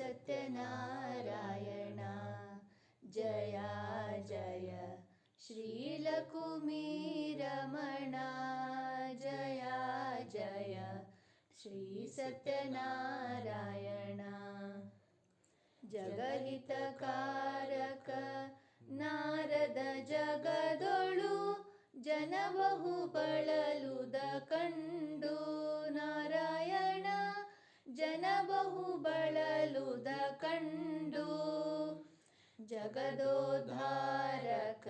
सत्यनारायणा। जया जय। श्रीलकुमीरमणा। जया जय। श्री जगहितकारक। ಜಗದೋದ್ಧಾರಕ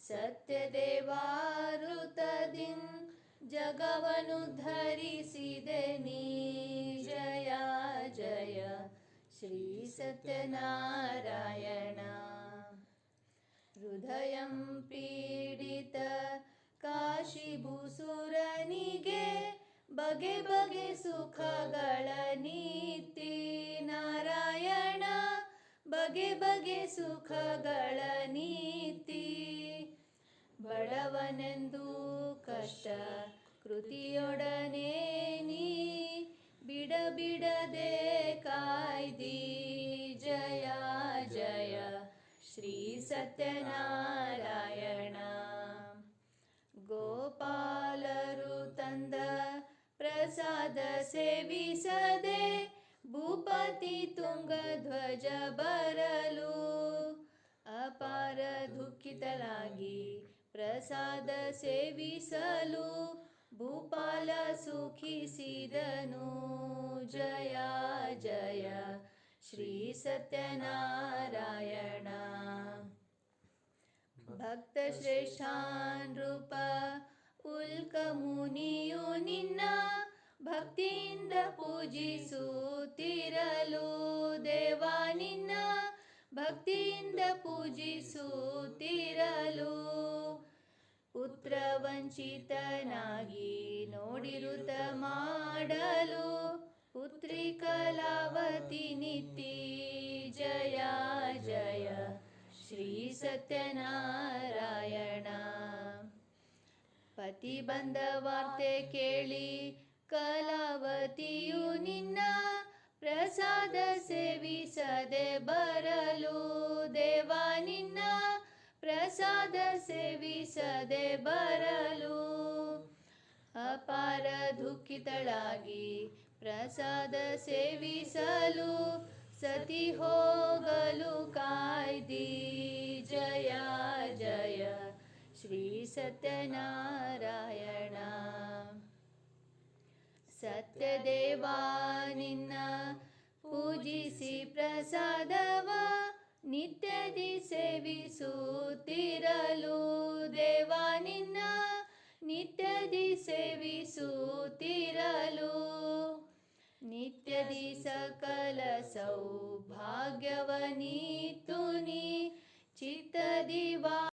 ಸತ್ಯದೇವಾರುತದಿಂ ಜಗವನು ಧರಿಸಿದೆ ನೀ ಜಯ ಜಯ ಶ್ರೀ ಸತ್ಯನಾರಾಯಣ. ಹೃದಯಂ ಪೀಡಿತ ಕಾಶಿಭೂಸುರನಿಗೆ ಬಗೆ ಬಗೆ ಸುಖಗಳ ನೀತಿ. ನಾರಾಯಣ ಬಗೆ ಬಗೆ ಸುಖಗಳ ನೀತಿ ಬಡವನೆಂದು ಕಷ್ಟ ಕೃತಿಯೊಡನೆ ನೀ ಬಿಡ ಬಿಡದೆ ಕಾಯ್ದಿ ಜಯ ಜಯ ಶ್ರೀ ಸತ್ಯನಾರಾಯಣ ಗೋಪಾಲರು ತಂದ ಪ್ರಸಾದ ಸೇವಿಸದೆ ಭೂಪತಿ ತುಂಗಧ್ವಜ ಬರಲು ಅಪಾರ ದುಃಖಿತಲಾಗಿ ಪ್ರಸಾದ ಸೇವಿಸಲು ಭೂಪಾಲ ಸುಖಿಸಿದನು. ಜಯ ಜಯ ಶ್ರೀ ಸತ್ಯನಾರಾಯಣ. ಭಕ್ತ ಶ್ರೇಷ್ಠಾನೃಪ ಉಲ್ಕ ಮುನಿಯು ನಿನ್ನ ಭಕ್ತಿಯಿಂದ ಪೂಜಿಸುತ್ತಿರಲು ದೇವಾನಿನ್ನ ಭಕ್ತಿಯಿಂದ ಪೂಜಿಸುತ್ತಿರಲು ಪುತ್ರ ವಂಚಿತನಾಗಿ ನೋಡಿರುತ ಮಾಡಲು ಪುತ್ರಿ ಕಲಾವತಿ ನಿತಿ ಜಯ ಜಯ ಶ್ರೀ ಸತ್ಯನಾರಾಯಣ. ಪತಿ ಬಂದ ವಾರ್ತೆ ಕೇಳಿ ಕಲಾವತಿಯು ನಿನ್ನ ಪ್ರಸಾದ ಸೇವಿಸದೆ ಬರಲು. ದೇವ ನಿನ್ನ ಪ್ರಸಾದ ಸೇವಿಸದೆ ಬರಲು. ಅಪಾರ ದುಃಖಿತಳಾಗಿ ಪ್ರಸಾದ ಸೇವಿಸಲು ಸತಿ ಹೋಗಲು ಕಾಯ್ದಿ. ಜಯ ಜಯ ಶ್ರೀ ಸತ್ಯನಾರಾಯಣ. ಸತ್ಯದೇವ, ನಿನ್ನ ಪೂಜಿಸಿ ಪ್ರಸಾದವ ನಿತ್ಯದಿ ಸೇವಿಸುತ್ತಿರಲು ದೇವಾ, ನಿನ್ನ ನಿತ್ಯದಿ ಸೇವಿಸುತ್ತಿರಲು ನಿತ್ಯದಿ ಸಕಲ ಸೌಭಾಗ್ಯವನೀತು ನೀ ಚಿತ್ತದಿ ವಾ